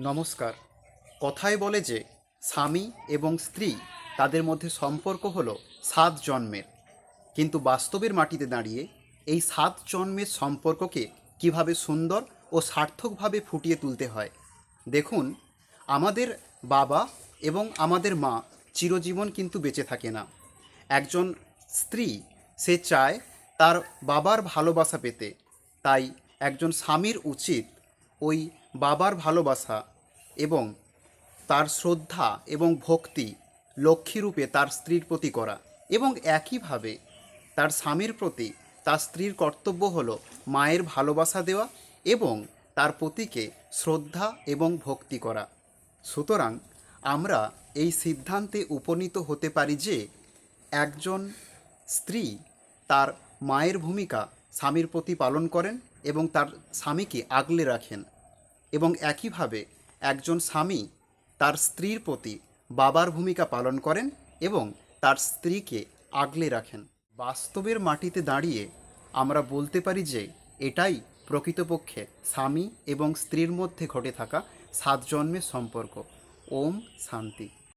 নমস্কার। কথায় বলে যে, স্বামী এবং স্ত্রী তাদের মধ্যে সম্পর্ক হলো সাত জন্মের। কিন্তু বাস্তবের মাটিতে দাঁড়িয়ে এই সাত জন্মের সম্পর্ককে কীভাবে সুন্দর ও সার্থকভাবে ফুটিয়ে তুলতে হয়? দেখুন, আমাদের বাবা এবং আমাদের মা চিরজীবন কিন্তু বেঁচে থাকে না। একজন স্ত্রী, সে চায় তার বাবার ভালোবাসা পেতে। তাই একজন স্বামীর উচিত ওই বাবার ভালোবাসা এবং তার শ্রদ্ধা এবং ভক্তি লক্ষ্মীরূপে তার স্ত্রীর প্রতি করা এবং একইভাবে তার স্বামীর প্রতি তার স্ত্রীর কর্তব্য হলো মায়ের ভালোবাসা দেওয়া এবং তার প্রতিকে শ্রদ্ধা এবং ভক্তি করা। সুতরাং আমরা এই সিদ্ধান্তে উপনীত হতে পারি যে একজন স্ত্রী তার মায়ের ভূমিকা স্বামীর প্রতি পালন করেন এবং তার স্বামীকে আগলে রাখেন। এবং একইভাবে একজন স্বামী তার স্ত্রীর প্রতি বাবার ভূমিকা পালন করেন এবং তার স্ত্রীকে আগলে রাখেন। বাস্তবের মাটিতে দাঁড়িয়ে আমরা বলতে পারি যে এটাই প্রকৃতপক্ষে স্বামী এবং স্ত্রীর মধ্যে ঘটে থাকা সাত জন্মের সম্পর্ক। ওম শান্তি।